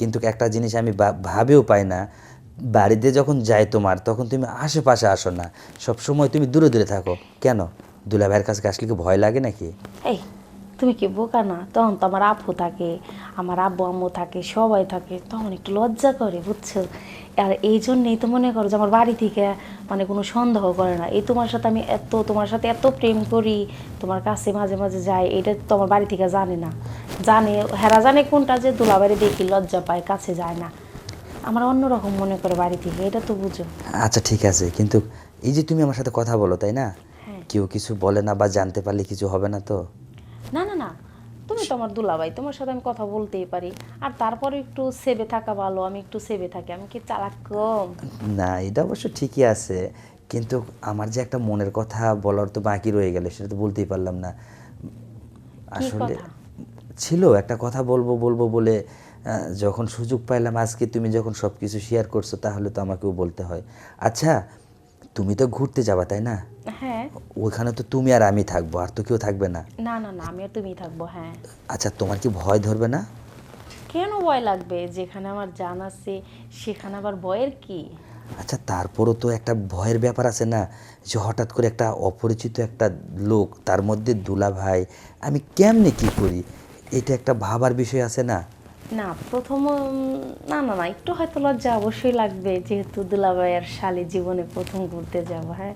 কিন্তু একটা জিনিস আমি ভাবেও পাই না, বাড়িতে যখন যাই তোমার, তখন তুমি আশেপাশে আসো না। সব সময় তুমি দূরে দূরে থাকো। কেন? দুলা ভাইয়ের কাছে আসলে কি ভয় লাগে নাকি? এই, তুমি কি বোকা না? তখন তো আমার আপু থাকে, আমার আব্বু আম্মু থাকে, সবাই থাকে, তখন একটু লজ্জা করে, বুঝছ? আর এই জন্যেই তো মনে করো যে আমার বাড়ি থেকে মানে কোনো সন্দেহ করে না। এই তোমার সাথে আমি এত, তোমার সাথে এত প্রেম করি, তোমার কাছে মাঝে মাঝে যাই, এটা তো আমার বাড়ি থেকে জানে না। জানে হেরা জানে কোনটা যে দুলাবাড়ি দেখি লজ্জা পায় কাছে যায় না। আমার অন্যরকম মনে করে বাড়ি থেকে এটা তো বুঝো। আচ্ছা ঠিক আছে। কিন্তু এই যে তুমি আমার সাথে কথা বলো তাই না? হ্যাঁ। কেউ কিছু বলে না বা জানতে পারলে কিছু হবে না তো? না না না। তুমি তো আমার দুলাভাই তোমার সাথে আমি কথা বলতেই পারি। আর তারপরে একটু সেবে থাকা ভালো আমি একটু সেবে থাকি আমি কি চালাক কম? না এটা অবশ্য ঠিকই আছে। কিন্তু আমার যে একটা মনের কথা বলার তো বাকি রয়ে গেল সেটা তো বলতেই পারলাম না। আসলে? ছিল একটা কথা বলব বলব বলে যখন সুযোগ পাইলাম আজকে তুমি যখন সব কিছু শেয়ার করছ তাহলে তো আমাকেও বলতে হয়। আচ্ছা তুমি তো ঘুরতে যাবা তাই না? হ্যাঁ। ওইখানে তো তুমি আর আমি থাকব আর তো কেউ থাকবে না। না না না আমি আর তুমি থাকব হ্যাঁ। আচ্ছা তোমার কি ভয় ধরবে না? কেন ভয় লাগবে? যেখানে আমার জান আছে সেখানে আবার ভয়ের কি? আচ্ছা তারপরও তো একটা ভয়ের ব্যাপার আছে না যে হঠাৎ করে একটা অপরিচিত একটা লোক তার মধ্যে দুলা ভাই আমি কেমনে কি করি? এটা একটা ভাবার বিষয় আছে না? না, প্রথম, না না না, একটু হয়তো লজ্জা অবশ্যই লাগবে যেহেতু দুলাভাইয়ের শালি জীবনে প্রথম ঘুরতে যাব হ্যাঁ।